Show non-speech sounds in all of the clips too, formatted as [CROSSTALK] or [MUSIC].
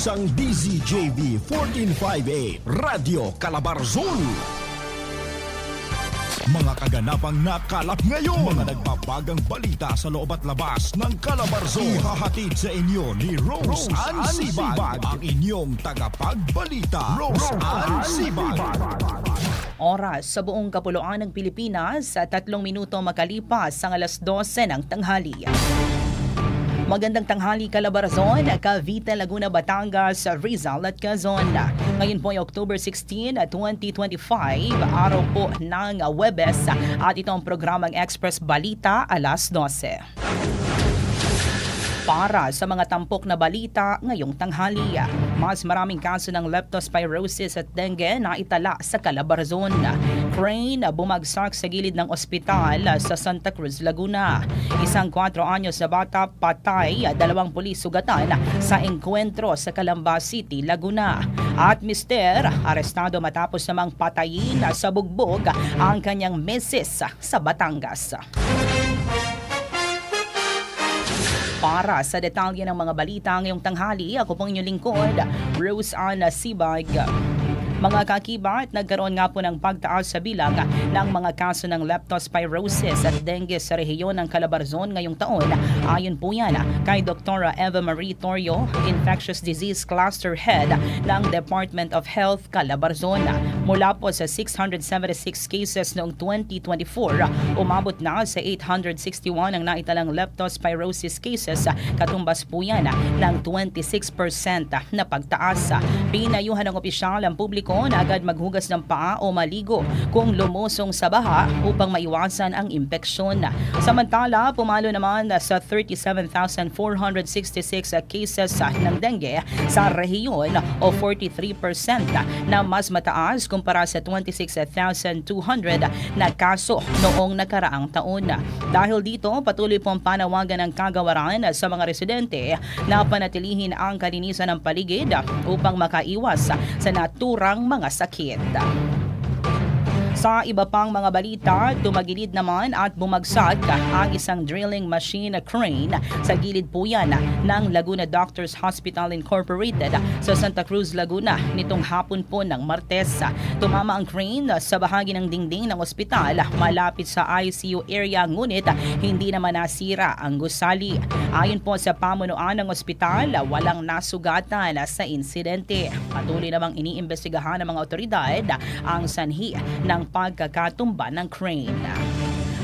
isang DZJV 1458 Radio Calabarzon. Mga kaganapang nakalap ngayon. Mga nagbabagang balita sa loob at labas ng Calabarzon. Ihahatid sa inyo ni Rose, Ann Sibag, ang inyong tagapagbalita. Rose Ann Sibag. Oras sa buong kapuluan ng Pilipinas sa tatlong minuto makalipas ang alas 12 ng tanghali. Magandang tanghali Calabarzon, Cavite, Laguna, Batangas, Rizal at Quezon. Ngayon po ay October 16, 2025, araw po ng Webes at ito ang programang Express Balita alas 12 para sa mga tampok na balita ngayong tanghali. Mas maraming kaso ng leptospirosis at dengue na itala sa Calabarzon. Crane bumagsak sa gilid ng ospital sa Santa Cruz, Laguna. Isang 4 anyos na bata patay, dalawang pulis sugatan sa engkwentro sa Calamba City, Laguna. At mister, arestado matapos namang patayin sa bugbog ang kanyang misis sa Batangas. Para sa detalye ng mga balita ngayong tanghali, ako pong inyong lingkod, Rose Anna Sibag. Mga kakibat, nagkaroon nga po ng pagtaas sa bilang ng mga kaso ng leptospirosis at dengue sa rehiyon ng Calabarzon ngayong taon. Ayon po yan kay Dr. Eva Marie Torrio, Infectious Disease Cluster Head ng Department of Health Calabarzon. Mula po sa 676 cases noong 2024, umabot na sa 861 ang naitalang leptospirosis cases. Katumbas po yan ng 26% na pagtaas. Pinayuhan ng opisyal ang publiko na agad maghugas ng paa o maligo kung lumusong sa baha upang maiwasan ang impeksyon. Samantala, pumalo naman sa 37,466 cases ng dengue sa rehiyon o 43% na mas mataas kumpara sa 26,200 na kaso noong nakaraang taon. Dahil dito, patuloy pong panawagan ng kagawaran sa mga residente na panatilihin ang kalinisan ng paligid upang makaiwas sa naturang mga sakit. Sa iba pang mga balita, tumagilid naman at bumagsak ang isang drilling machine crane sa gilid po yan ng Laguna Doctors Hospital Incorporated sa Santa Cruz, Laguna nitong hapon po ng Martes. Tumama ang crane sa bahagi ng dingding ng ospital malapit sa ICU area ngunit hindi naman nasira ang gusali. Ayon po sa pamunuan ng ospital, walang nasugatan sa insidente. Patuloy namang iniimbestigahan ng mga otoridad ang sanhi ng pagkakatumba ng crane.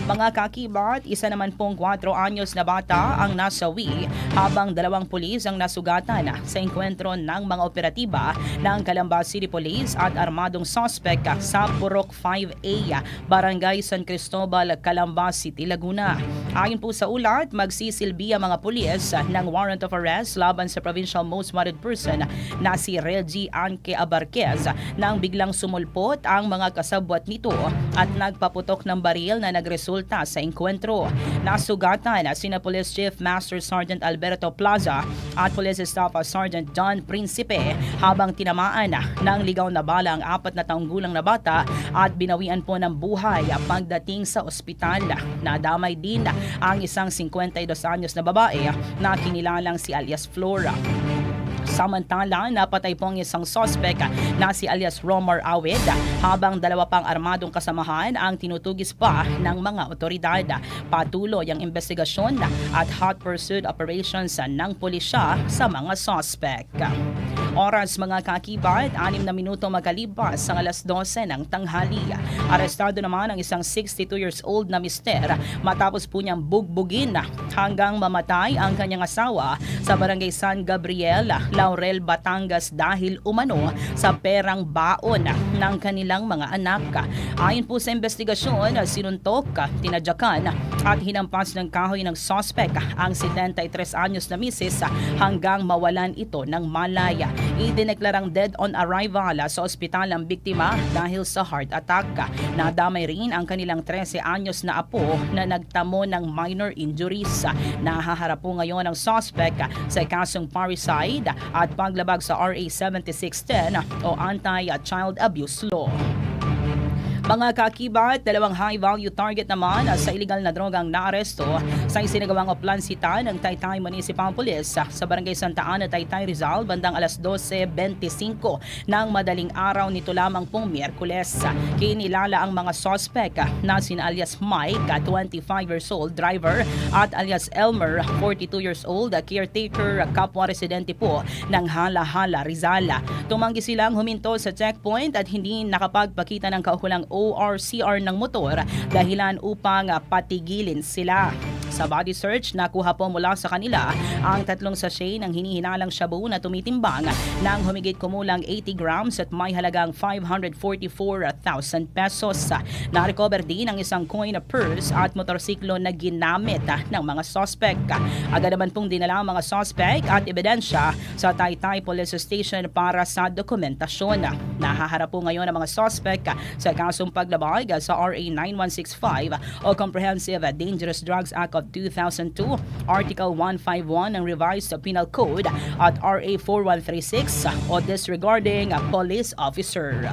Mga kakibat, isa naman pong 4 anyos na bata ang nasawi habang dalawang pulis ang nasugatan sa enkwentro ng mga operatiba ng Calamba City Police at armadong suspect sa Purok 5A, Barangay San Cristobal, Calamba City, Laguna. Ayon po sa ulat, magsisilbi ang mga pulis ng warrant of arrest laban sa provincial most wanted person na si Reggie Anke Abarquez nang biglang sumulpot ang mga kasabwat nito at nagpaputok ng baril na nagresulta sa enkwentro. Nasugatan sina Police Chief Master Sergeant Alberto Plaza at Police Staff Sergeant John Principe habang tinamaan ng ligaw na bala ang apat na taong gulang na bata at binawian po ng buhay pagdating sa ospital. Nadamay din ang isang 52 anyos na babae na kinilalang si alias Flora. Samantala, napatay po ang isang suspect na si alias Romar Awed habang dalawa pang armadong kasamahan ang tinutugis pa ng mga otoridad. Patuloy ang investigasyon at hot pursuit operations ng pulisya sa mga suspect. Oras mga kakibat, anim na minuto magalipas ang alas 12 ng tanghali. Arestado naman ang isang 62 years old na mister matapos po niyang bugbugin hanggang mamatay ang kanyang asawa sa barangay San Gabriel, Laurel, Batangas dahil umano sa perang baon ng kanilang mga anak. Ayon po sa investigasyon, sinuntok, tinadyakan at hinampas ng kahoy ng suspect ang 73 anyos na misis hanggang mawalan ito ng malaya. Idineklarang dead on arrival sa ospital ang biktima dahil sa heart attack. Nadamay rin ang kanilang 13 anyos na apo na nagtamo ng minor injuries. Nahaharap po ngayon ang suspect sa kasong parricide at paglabag sa RA 7610 o Anti-Child Abuse Law. Mga kakibat, dalawang high-value target naman sa illegal na drogang naaresto sa isinagawang oplansita ng Taytay Municipal Police sa Barangay Santa Ana, Taytay, Rizal bandang alas 12.25 ng madaling araw nito lamang pong Miyerkules. Kinilala ang mga sospek na sina alias Mike, 25 years old, driver, at alias Elmer, 42 years old, caretaker, kapwa residente po ng Hala-Hala, Rizal. Tumanggi silang huminto sa checkpoint at hindi nakapagpakita ng kaukulang ORCR ng motor dahilan upang patigilin sila. Sa body search, nakuha po mula sa kanila ang tatlong sachet ng hinihinalang shabu na tumitimbang ng humigit kumulang 80 grams at may halagang 544,000 pesos. Na-recover din ang isang coin purse at motorsiklo na ginamit ng mga suspect. Agad naman pong dinala ang mga suspect at ebidensya sa Taytay Police Station para sa dokumentasyon. Nahaharap po ngayon ang mga suspect sa kasong paglabag sa RA 9165 o Comprehensive Dangerous Drugs Act of 2002, Article 151 ng Revised Penal Code at RA 4136 o Disregarding a Police Officer.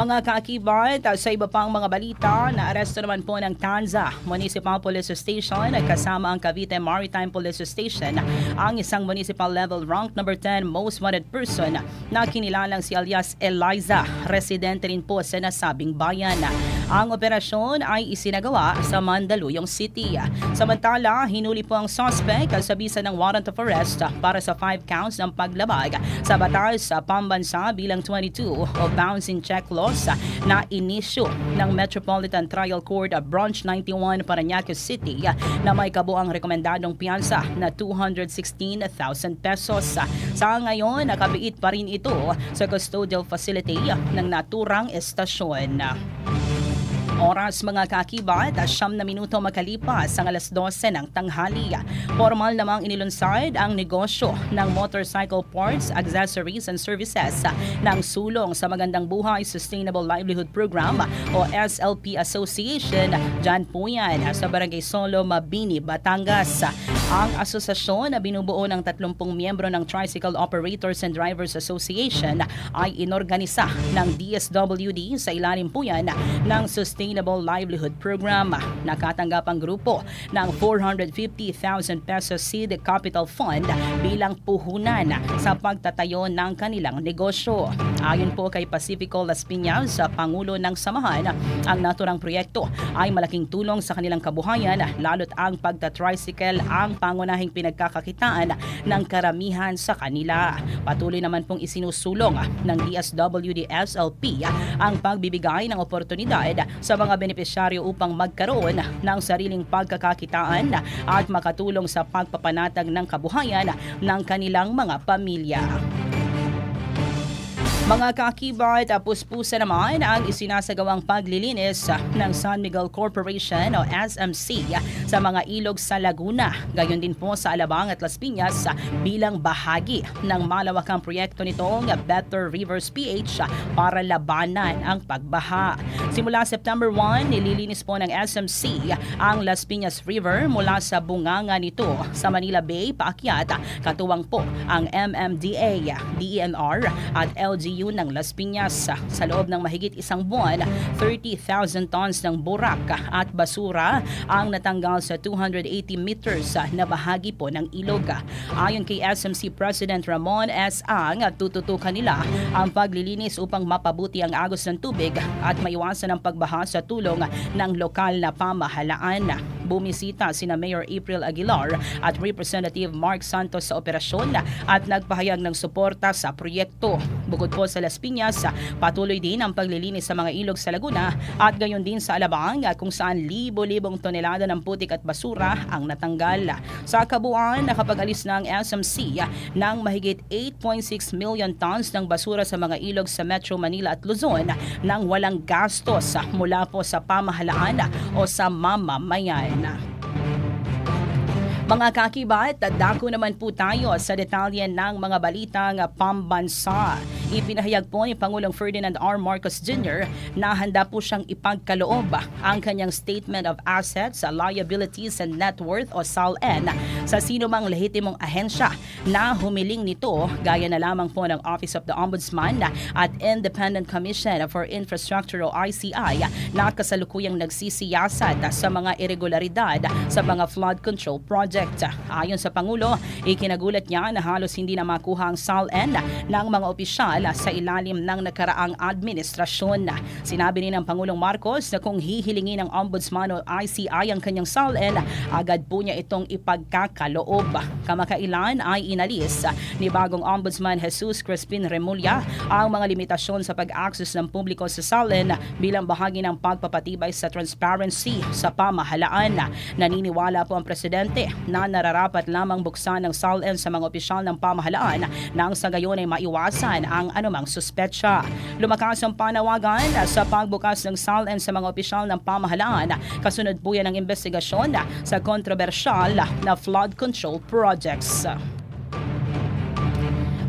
Mga kaakibat, sa iba pang mga balita, naaresto naman po ng Tanza Municipal Police Station kasama ang Cavite Maritime Police Station ang isang municipal level rank number 10 most wanted person na kinilalang si alias Eliza, residente rin po sa nasabing bayan. Ang operasyon ay isinagawa sa Mandaluyong City. Samantala, hinuli po ang suspect sa bisa ng warrant of arrest para sa 5 counts ng paglabag sa batas sa pambansa bilang 22 o bouncing check laws na inisyo ng Metropolitan Trial Court Branch 91 Parañaque City na may kabuang rekomendadong piyansa na 216,000 pesos. Sa ngayon, nakabiit pa rin ito sa custodial facility ng naturang estasyon. Oras mga kakibat, siyam na minuto makalipas ang alas 12 ng tanghali. Formal namang inilunsad ang negosyo ng Motorcycle Parts, Accessories and Services ng sulong sa Magandang Buhay Sustainable Livelihood Program o SLP Association. Diyan po yan sa Barangay Solo, Mabini, Batangas. Ang asosasyon na binubuo ng 30 miyembro ng Tricycle Operators and Drivers Association ay inorganisa ng DSWD sa ilalim po yan ng Sustainable Livelihood Program. Nakatanggap ang grupo ng 450,000 pesos seed capital fund bilang puhunan sa pagtatayo ng kanilang negosyo. Ayon po kay Pacifico Las Piñas, Pangulo ng Samahan, ang naturang proyekto ay malaking tulong sa kanilang kabuhayan lalo't ang pagta-tricycle ang pangunahing pinagkakakitaan ng karamihan sa kanila. Patuloy naman pong isinusulong ng DSWD SLP ang pagbibigay ng oportunidad sa mga benepisyaryo upang magkaroon ng sariling pagkakakitaan at makatulong sa pagpapanatag ng kabuhayan ng kanilang mga pamilya. Mga kakibat, puspusa naman ang isinasagawang paglilinis ng San Miguel Corporation o SMC sa mga ilog sa Laguna. Gayon din po sa Alabang at Las Piñas bilang bahagi ng malawakang proyekto nitong Better Rivers PH para labanan ang pagbaha. Simula September 1, nililinis po ng SMC ang Las Piñas River mula sa bunganga nito sa Manila Bay paakyat katuwang po ang MMDA, DENR at LGU ng Las Piñas sa loob ng mahigit isang buwan 30,000 tons ng burak at basura ang natanggal sa 280 meters na bahagi po ng ilog. Ayon kay SMC President Ramon S. Ang, tututukan nila ang paglilinis upang mapabuti ang agos ng tubig at maiwasan ang pagbaha sa tulong ng lokal na pamahalaan. Bumisita sina Mayor April Aguilar at Representative Mark Santos sa operasyon at nagpahayag ng suporta sa proyekto. Bukod po sa Las Piñas, patuloy din ang paglilinis sa mga ilog sa Laguna at gayon din sa Alabang kung saan libo-libong tonelada ng putik at basura ang natanggal. Sa kabuuan, nakapag-alis na ang SMC ng mahigit 8.6 million tons ng basura sa mga ilog sa Metro Manila at Luzon nang walang gastos mula po sa pamahalaan o sa mamamayan. Mga kakibat, dako naman po tayo sa detalye ng mga balitang pambansa. Ipinahayag po ni Pangulong Ferdinand R. Marcos Jr. na handa po siyang ipagkaloob ang kanyang Statement of Assets, Liabilities and Net Worth o SALN sa sino mang lehitimong ahensya na humiling nito gaya na lamang po ng Office of the Ombudsman at Independent Commission for Infrastructure o ICI na kasalukuyang nagsisiyasat sa mga irregularidad sa mga flood control project. Ayon sa Pangulo, ikinagulat niya na halos hindi na makuha ang SALN ng mga opisyal sa ilalim ng nakaraang administrasyon. Sinabi ni ng Pangulong Marcos na kung hihilingin ng Ombudsman o ICI ang kanyang SALN, agad po niya itong ipagkakaloob. Kamakailan ay inalis ni bagong Ombudsman Jesus Crispin Remulla ang mga limitasyon sa pag-access ng publiko sa SALN bilang bahagi ng pagpapatibay sa transparency sa pamahalaan. Naniniwala po ang Presidente na nararapat lamang buksan ng SALN sa mga opisyal ng pamahalaan nang sa gayon ay maiwasan ang anumang suspetsya. Lumakas ang panawagan sa pagbukas ng SALN sa mga opisyal ng pamahalaan. Kasunod po yan ng investigasyon sa kontrobersyal na flood control projects.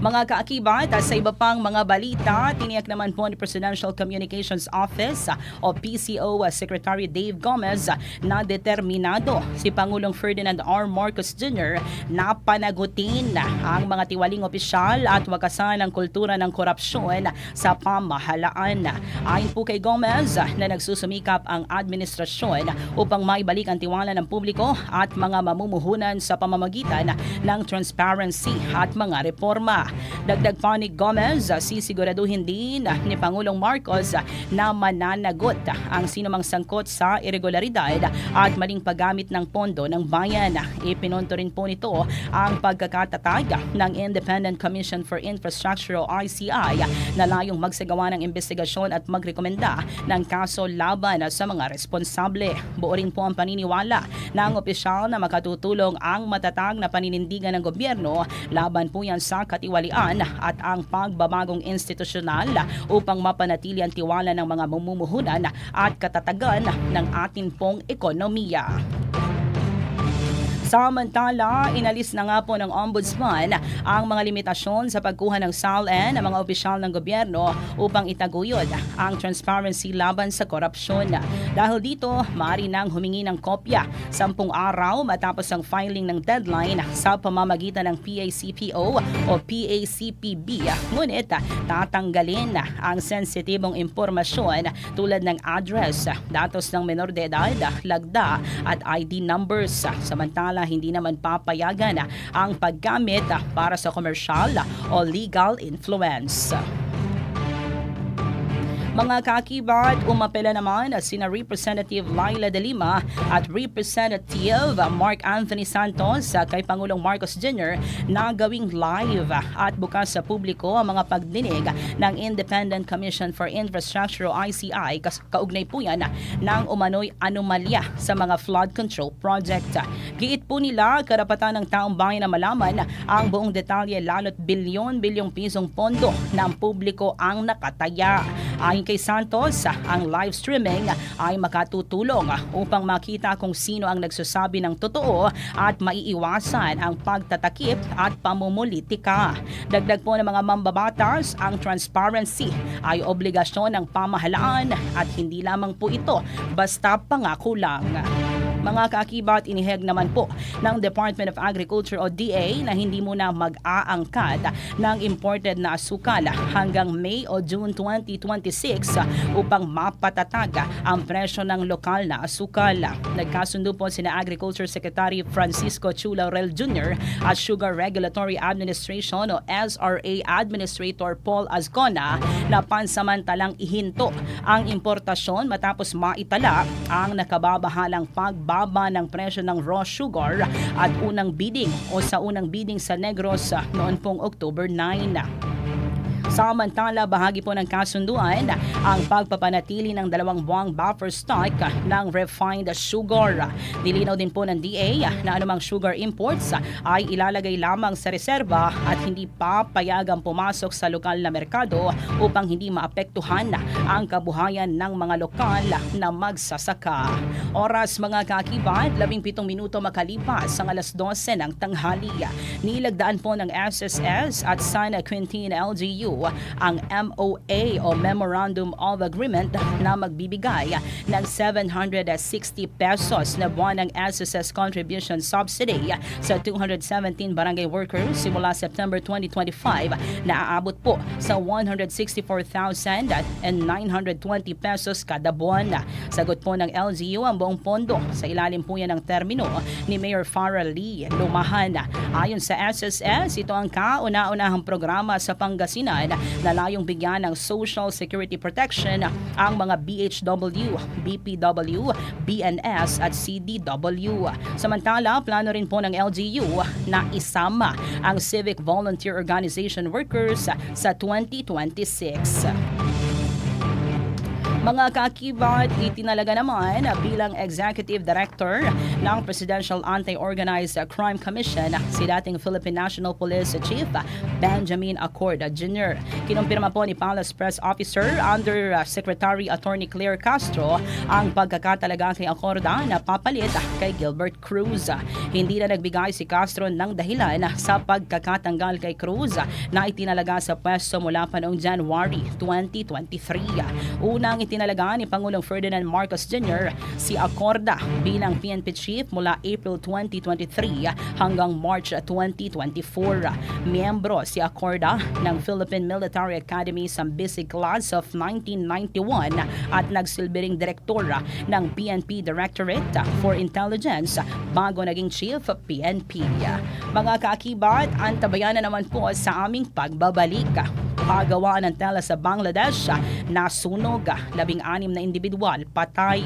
Mga kaakibat, sa iba pang mga balita, tiniyak naman po ni Presidential Communications Office o PCO Secretary Dave Gomez na determinado si Pangulong Ferdinand R. Marcos Jr. na panagutin ang mga tiwaling opisyal at wakasan ang kultura ng korupsyon sa pamahalaan. Ayon po kay Gomez na nagsusumikap ang administrasyon upang maibalik ang tiwala ng publiko at mga mamumuhunan sa pamamagitan ng transparency at mga reforma. Dagdag pa ni Gomez, sisiguraduhin din ni Pangulong Marcos na mananagot ang sinumang sangkot sa irregularidad at maling paggamit ng pondo ng bayan. Ipinunto rin po nito ang pagkakatatag ng Independent Commission for Infrastructure o ICI na layong magsagawa ng investigasyon at magrekomenda ng kaso laban sa mga responsable. Buo rin po ang paniniwala ng opisyal na makatutulong ang matatag na paninindigan ng gobyerno laban po yan sa katiwalian at ang pagbabagong institusyonal upang mapanatili ang tiwala ng mga mamumuhunan at katatagan ng atin pong ekonomiya. Samantala, inalis na nga po ng Ombudsman ang mga limitasyon sa pagkuha ng SALN ng mga opisyal ng gobyerno upang itaguyod ang transparency laban sa korupsyon. Dahil dito, maaari nang humingi ng kopya sampung araw matapos ang filing ng deadline sa pamamagitan ng PACPO o PACPB. Ngunit tatanggalin ang sensitibong impormasyon tulad ng address, datos ng menor de edad, lagda at ID numbers. Samantala, hindi naman papayagan ang paggamit para sa komersyal o legal influence. Mga kakibat, umapela naman sina Representative Laila De Lima at Representative Mark Anthony Santos kay Pangulong Marcos Jr. na gawing live at bukas sa publiko ang mga pagdinig ng Independent Commission for Infrastructure o ICI kaugnay po yan ng umano'y anomalya sa mga flood control project. Giit po nila karapatan ng taong bayan na malaman ang buong detalye lalo't bilyon-bilyong pisong pondo ng publiko ang nakataya. Ayon kay Santos, ang live streaming ay makatutulong upang makita kung sino ang nagsasabi ng totoo at maiiwasan ang pagtatakip at pamumulitika. Dagdag po ng mga mambabatas, ang transparency ay obligasyon ng pamahalaan at hindi lamang po ito basta pangako lang. Mga kaakibat, iniheg naman po ng Department of Agriculture o DA na hindi muna mag-aangkat ng imported na asukal hanggang May o June 2026 upang mapatatag ang presyo ng lokal na asukal. Nagkasundo po sina Agriculture Secretary Francisco Chula Laurel Jr. at Sugar Regulatory Administration o SRA Administrator Paul Azcona na pansamantalang ihinto ang importasyon matapos maitala ang nakababahalang pagbabalik pagbaba ng presyo ng raw sugar at unang bidding o sa unang bidding sa Negros noon pong October 9. Samantala, bahagi po ng kasunduan ang pagpapanatili ng dalawang buwang buffer stock ng refined sugar. Nilinaw din po ng DA na anumang sugar imports ay ilalagay lamang sa reserba at hindi papayagang pumasok sa lokal na merkado upang hindi maapektuhan ang kabuhayan ng mga lokal na magsasaka. Oras mga kakibat, 17 minuto makalipas ang alas 12 ng tanghali. Nilagdaan po ng SSS at San Quintin LGU ang MOA o Memorandum of Agreement na magbibigay ng 760 pesos na buwan ng SSS contribution subsidy sa 217 barangay workers simula September 2025 na aabot po sa 164,920 pesos kada buwan. Sagot po ng LGU ang buong pondo sa ilalim po yan ng termino ni Mayor Farah Lee Lumahan. Ayon sa SSS, ito ang kauna-unahang programa sa Pangasinan na layong bigyan ng social security protection ang mga BHW, BPW, BNS at CDW. Samantala, plano rin po ng LGU na isama ang Civic Volunteer Organization workers sa 2026. Mga kakibat, itinalaga naman bilang Executive Director ng Presidential Anti-Organized Crime Commission si dating Philippine National Police Chief Benjamin Accord Jr. Kinumpirma po ni Palace Press Officer Under Secretary Attorney Claire Castro ang pagkakatalaga kay Accorda na papalit kay Gilbert Cruz. Hindi na nagbigay si Castro ng dahilan sa pagkakatanggal kay Cruz na itinalaga sa pwesto mula pa noong January 2023. Unang itinalaga ni Pangulong Ferdinand Marcos Jr. si Acorda bilang PNP Chief mula April 2023 hanggang March 2024. Miyembro si Acorda ng Philippine Military Academy Sambisi Class of 1991 at nagsilbi ring direktora ng PNP Directorate for Intelligence bago naging Chief of PNP. Mga kaakibat, antabayan na naman po sa aming pagbabalik pagawaan ng tela sa Bangladesh nasunog. Labing anim na individual patay.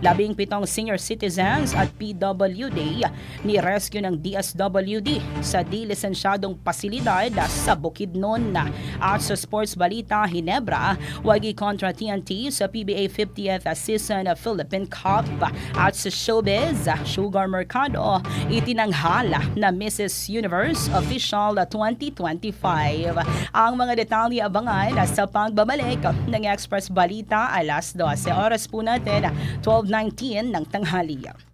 Labing pitong senior citizens at PWD ni rescue ng DSWD sa di lisensyadong pasilidad sa Bukidnon. At sa sports balita Hinebra wagi kontra TNT sa PBA 50th season Philippine Cup. At sa showbiz Sugar Mercado itinanghala na Mrs. Universe Official 2025 ang mga detalye abangan sa pagbabalik ng Express Balita alas 12 oras po natin 12.19 ng tanghali.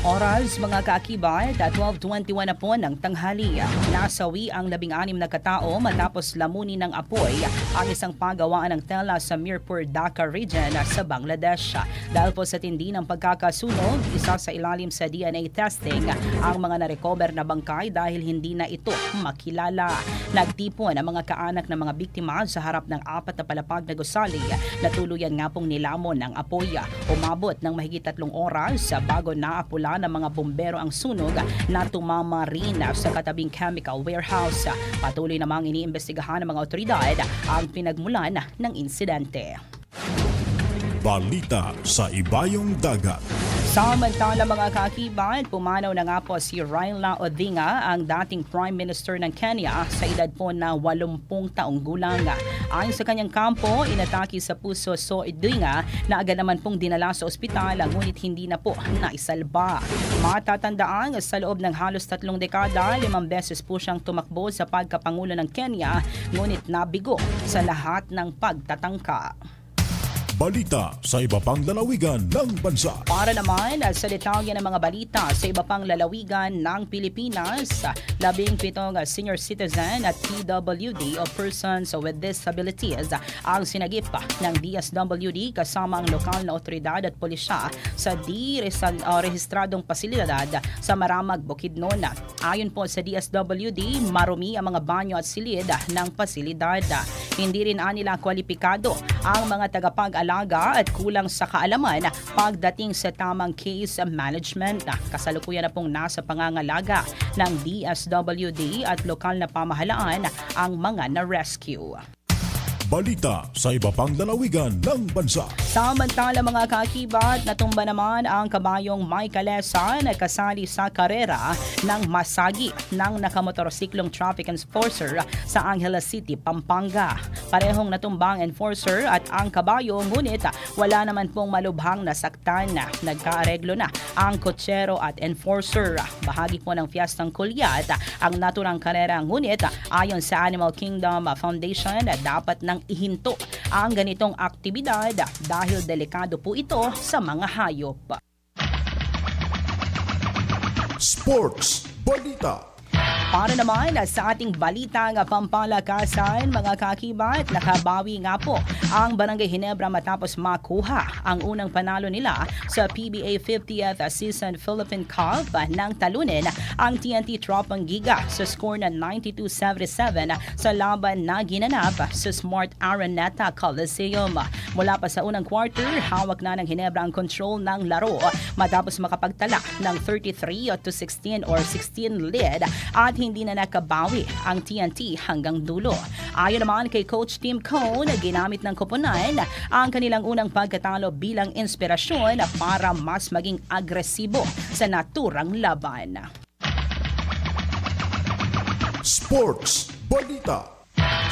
Oras mga kaakibat at 12.21 na po ng tanghali. Nasawi ang labing-anim na katao matapos lamunin ng apoy ang isang pagawaan ng tela sa Mirpur, Dhaka region sa Bangladesh. Dahil po sa tindi ng pagkakasunog, isa sa ilalim sa DNA testing ang mga narecover na bangkay dahil hindi na ito makilala. Nagtipon ang mga kaanak ng mga biktima sa harap ng apat na palapag na gusali na tuluyan nga pong nilamon ng apoy. Umabot ng mahigit tatlong oras bago naapula ng mga bombero ang sunog na tumama rin sa katabing chemical warehouse. Patuloy namang iniimbestigahan ng mga otoridad ang pinagmulan ng insidente. Balita sa Ibayong Dagat. Samantala mga kaakibat, pumanaw na nga po si Raila Odinga, ang dating Prime Minister ng Kenya sa edad po na 80 taong gulang. Ayon sa kanyang kampo, inatake sa puso so Odinga na agad naman pong dinala sa ospital ngunit hindi na po naisalba. Matatandaan sa loob ng halos tatlong dekada, limang beses po siyang tumakbo sa pagkapangulo ng Kenya ngunit nabigo sa lahat ng pagtatangka. Balita sa iba pang lalawigan ng bansa. Para naman sa detalye ng mga balita sa iba pang lalawigan ng Pilipinas, labing pitong senior citizen at PWD o persons with disabilities ang sinagip ng DSWD kasama ang lokal na otoridad at pulisya sa di resan- o rehistradong pasilidad sa Maramag, Bukidnon. Ayon po sa DSWD, marumi ang mga banyo at silid ng pasilidad. Hindi rin anila kwalipikado ang mga tagapag-alaga at kulang sa kaalaman pagdating sa tamang case management. Kasalukuyan na pong nasa pangangalaga ng DSWD at lokal na pamahalaan ang mga na-rescue. Balita sa iba pang lalawigan ng bansa. Samantala mga kakibat, natumba naman ang kabayong Mike Alesa na kasali sa karera ng masagi ng nakamotorsiklong traffic enforcer sa Angeles City, Pampanga. Parehong natumbang enforcer at ang kabayo ngunit wala naman pong malubhang nasaktan na. Nagkaareglo na ang kotsero at enforcer. Bahagi po ng Fiestang Kulyat ang naturang karera ngunit ayon sa Animal Kingdom Foundation dapat nang ihinto ang ganitong aktibidad dahil delikado po ito sa mga hayop. Sports Balita. Para naman sa ating balitang pampalakasan, mga kakibat, nakabawi nga po ang Barangay Hinebra matapos makuha ang unang panalo nila sa PBA 50th Season Philippine Cup nang talunin ang TNT Tropang Giga sa score na 92-77 sa laban na ginanap sa Smart Araneta Coliseum. Mula pa sa unang quarter, hawak na ng Hinebra ang control ng laro matapos makapagtala ng 33 to 16 or 16 lead at hindi na nakabawi ang TNT hanggang dulo. Ayon naman kay Coach Tim Cone, ginamit ng koponan ang kanilang unang pagkatalo bilang inspirasyon para mas maging agresibo sa naturang laban. Sports Balita.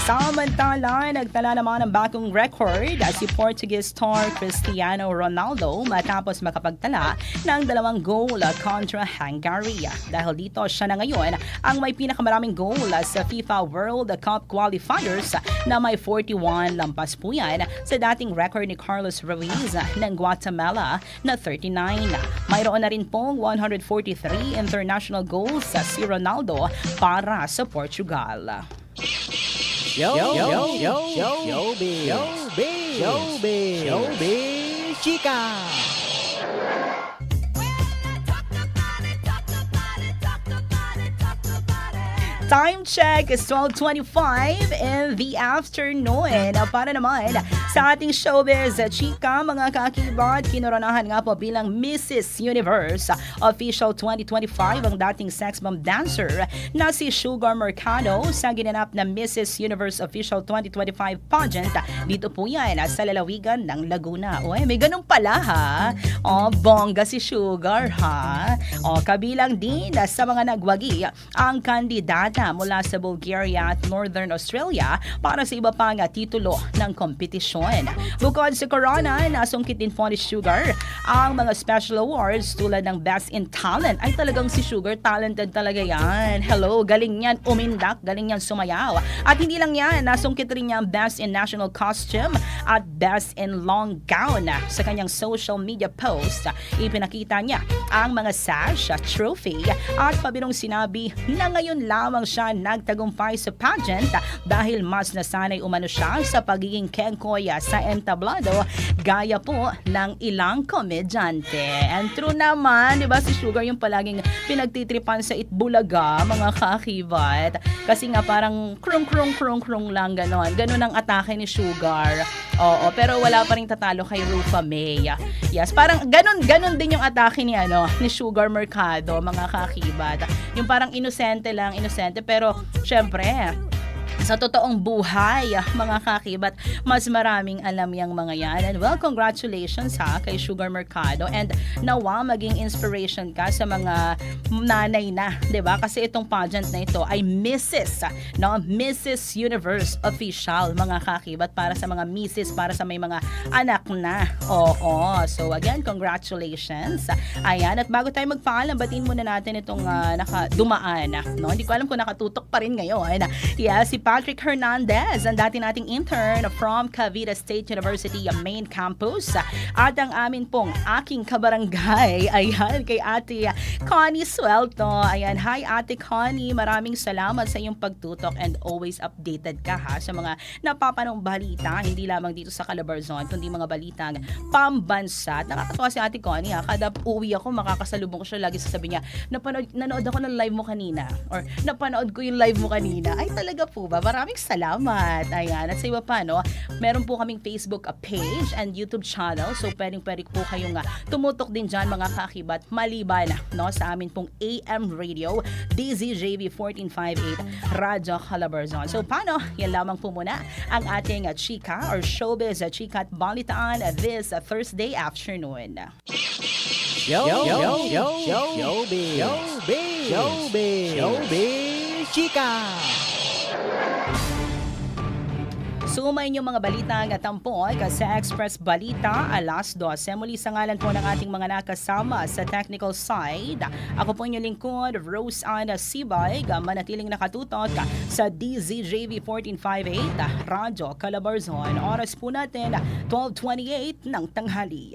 Samantala, nagtala naman ng bagong record si Portuguese star Cristiano Ronaldo matapos makapagtala ng dalawang goal kontra Hungary. Dahil dito siya na ngayon ang may pinakamaraming goal sa FIFA World Cup qualifiers na may 41 lampas po yan sa dating record ni Carlos Ruiz ng Guatemala na 39. Mayroon na rin pong 143 international goals sa si Ronaldo para sa Portugal. Yo, yo, yo, yo, yo, showbiz, showbiz, showbiz, showbiz, chika. Time check is 12.25 in the afternoon. Para naman sa ating showbiz, chika, mga kakibat, kinoronahan nga po bilang Mrs. Universe Official 2025 ang dating sex bomb dancer na si Sugar Mercado sa ginanap na Mrs. Universe Official 2025 pageant. Dito po yan sa lalawigan ng Laguna. Uy, may ganun pala ha. O, bongga si Sugar ha. O, kabilang din sa mga nagwagi ang kandidata mula sa Bulgaria at Northern Australia para sa iba pang titulo ng kompetisyon. Sitwasyon. Bukod sa corona, nasungkit din po ni Sugar ang mga special awards tulad ng Best in Talent. Ay talagang si Sugar, talented talaga yan. Hello, galing yan umindak, galing yan sumayaw. At hindi lang yan, nasungkit rin niya ang Best in National Costume at Best in Long Gown. Sa kanyang social media post, ipinakita niya ang mga sash, trophy at pabirong sinabi na ngayon lamang siya nagtagumpay sa pageant dahil mas nasanay umano siya sa pagiging kengkoya sa entablado gaya po ng ilang komedyante. And true naman, di ba si Sugar yung palaging pinagtitripan sa Itbulaga, mga kakibat. Kasi nga parang krong krong krong krong lang ganon. Ganon ang atake ni Sugar. Oo, pero wala pa rin tatalo kay Rufa May. Yes, parang ganon ganon din yung atake ni ano, ni Sugar Mercado, mga kakibat. Yung parang inosente lang, inosente pero syempre, sa totoong buhay, ah, mga kakibat, mas maraming alam yung mga yan. And well, congratulations ha kay Sugar Mercado and nawa maging inspiration ka sa mga nanay na, ba? Kasi itong pageant na ito ay Mrs. ah, no, Mrs. Universe official, mga kakibat para sa mga Mrs. para sa may mga anak na. Oo. So again, congratulations. Ayan, at bago tayo magpaalam, batiin muna natin itong ah, naka dumaan, no? Hindi ko alam kung nakatutok pa rin ngayon. Yeah, si Patrick Hernandez, ang dati nating intern from Cavite State University main campus. At ang amin pong aking kabarangay, [LAUGHS] ayan, kay ate Connie Suelto. Ayan, hi ate Connie, maraming salamat sa iyong pagtutok and always updated ka ha sa mga napapanong balita, hindi lamang dito sa Calabarzon, kundi mga balitang pambansa. At Nakakatawa si ate Connie ha, kada uwi ako, makakasalubong ko siya, lagi sasabi niya, napanood, nanood ako ng live mo kanina, or napanood ko yung live mo kanina. Ay talaga po ba? Maraming salamat. Ayan. At sa iba pa, no, meron po kaming Facebook uh, page and YouTube channel. So, pwedeng pwede po kayong uh, tumutok din dyan, mga kakibat, maliban no, sa amin pong AM Radio, DZJV 1458, Radyo Calabarzon. So, paano? Yan lamang po muna ang ating uh, chika or showbiz uh, chika at balitaan uh, this uh, Thursday afternoon. Yo, yo, yo, yo, showbiz, showbiz, showbiz, showbiz, chika. Sumay niyo mga balita ang tampon sa Express Balita alas 12. Muli sa ngalan po ng ating mga nakasama sa technical side. Ako po inyong lingkod, Rose Ana Sibay, manatiling nakatutok sa DZJV 1458, Radyo Calabarzon. Oras po natin, 12.28 ng tanghali.